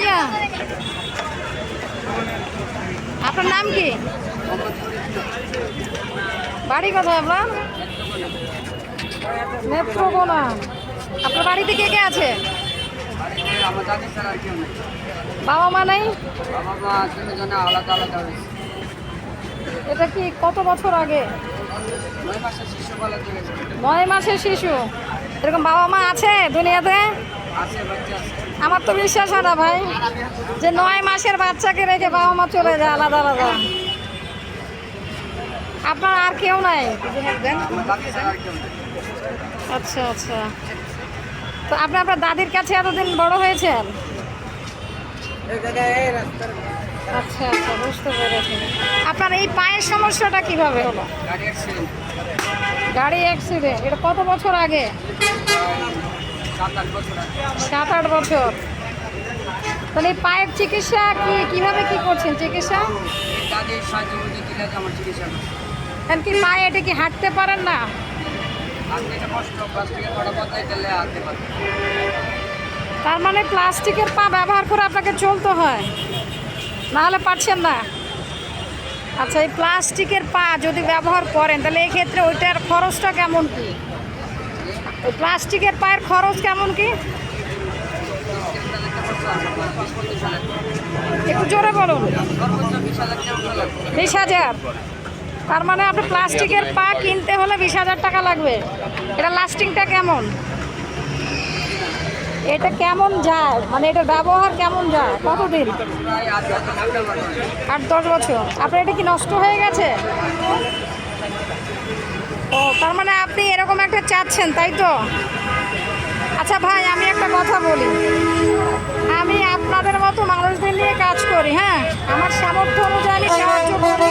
ভাইয়া। আপনার নাম কি? বাড়ি কোথায় আপনার? নেত্রকোনা আপনার বাড়িতে কে কে আছে? বাবা মা নাই? এটা কি কত বছর আগে? নয় মাসের শিশু। এরকম বাবা মা আছে দুনিয়াতে? আছে। আমার তো বিশ্বাস হয় না ভাই যে নয় মাসের বাচ্চাকে রেখে বাবা মা চলে যায় আলাদা আলাদা। আপনার আর কেউ নাই? আচ্ছা আচ্ছা। তো আপনি আপনার দাদির কাছে এতদিন বড় হয়েছেন? আচ্ছা আচ্ছা বুঝতে পেরেছি। আপনার এই পায়ের সমস্যাটা কীভাবে হলো? গাড়ি অ্যাক্সিডেন্ট এটা কত বছর আগে? সাত আট বছর। তাহলে পায়ের চিকিৎসা কি, কীভাবে কি করছেন চিকিৎসা? কারণ কি পায়ে এটা কি হাঁটতে পারেন না? তার মানে প্লাস্টিকের পা ব্যবহার করে আপনাকে চলতে হয়। নাহলে পারছেন না। আচ্ছা এই প্লাস্টিকের পা যদি ব্যবহার করেন, তাহলে এক্ষেত্রে ক্ষেত্রে ওইটার খরচটা কেমন কি? প্লাস্টিকের পায়ের খরচ কেমন কি? একটু জোরে বলুন। বিশ হাজার। তার মানে আপনি প্লাস্টিকের পা কিনতে হলে বিশ হাজার টাকা লাগবে। এটা লাস্টিংটা কেমন? এটা কেমন যায়? মানে এটা ব্যবহার কেমন যায়? কতদিন? আট দশ বছর। আপনার এটা কি নষ্ট হয়ে গেছে? তার মানে আপনি এরকম একটা চাচ্ছেন, তাই তো? আচ্ছা ভাই, আমি একটা কথা বলি। আমি আপনাদের মতো মানুষদের নিয়ে কাজ করি হ্যাঁ? আমার সামর্থ্য অনুযায়ী আমি সাহায্য করি।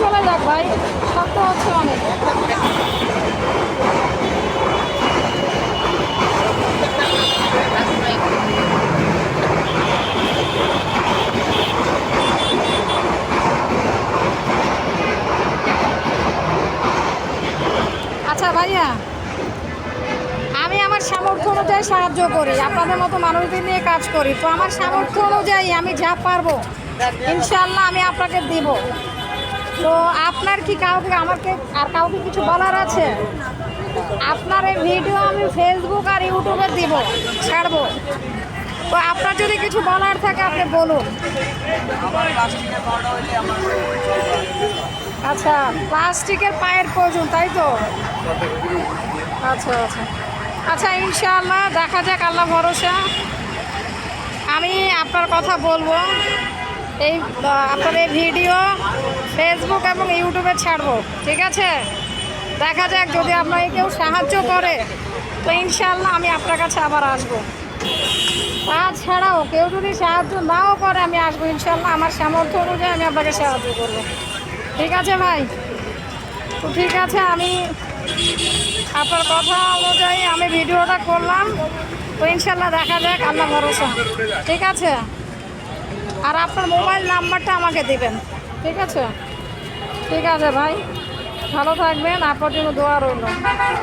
চলে যাক ভাই শব্দ হচ্ছে অনেক আচ্ছা ভাইয়া, আমি আমার সামর্থ্য অনুযায়ী সাহায্য করি, আপনাদের মতো মানুষদের নিয়ে কাজ করি। তো আমার সামর্থ্য অনুযায়ী আমি যা পারব ইনশাল্লাহ আমি আপনাকে দিব। তো আপনার কি কাউকে, আমাকে আর কাউকে কিছু বলার আছে? আপনার এই ভিডিও আমি ফেসবুক আর ইউটিউবে দিব, ছাড়বো। তো আপনার যদি কিছু বলার থাকে, আপনি বলুন আমার প্লাস্টিকের পাউডার হইলে আমার আচ্ছা প্লাস্টিকের পায়ের প্রয়োজন, তাই তো? আচ্ছা আচ্ছা। আচ্ছা ইনশাআল্লাহ, দেখা যাক, আল্লাহ ভরসা। আমি আপনার কথা বলব। এই আপনার এই ভিডিও ফেসবুক এবং ইউটিউবে ছাড়বো, ঠিক আছে? দেখা যাক, যদি আপনাকে কেউ সাহায্য করে, তো ইনশাআল্লাহ আমি আপনার কাছে আবার আসব। তাছাড়াও, কেউ যদি সাহায্য নাও করে, আমি আসব ইনশাল্লাহ আমার সামর্থ্য অনুযায়ী আমি আপনাকে সাহায্য করব। ঠিক আছে ভাই। তো ঠিক আছে, আমি আপনার কথা অনুযায়ী আমি ভিডিওটা করলাম। তো ইনশাল্লাহ দেখা যাক, আল্লাহ ভরসা। ঠিক আছে? আর আপনার মোবাইল নাম্বারটা আমাকে দিবেন। ঠিক আছে? ঠিক আছে ভাই, ভালো থাকবেন, আপনার জন্য দোয়া রইল।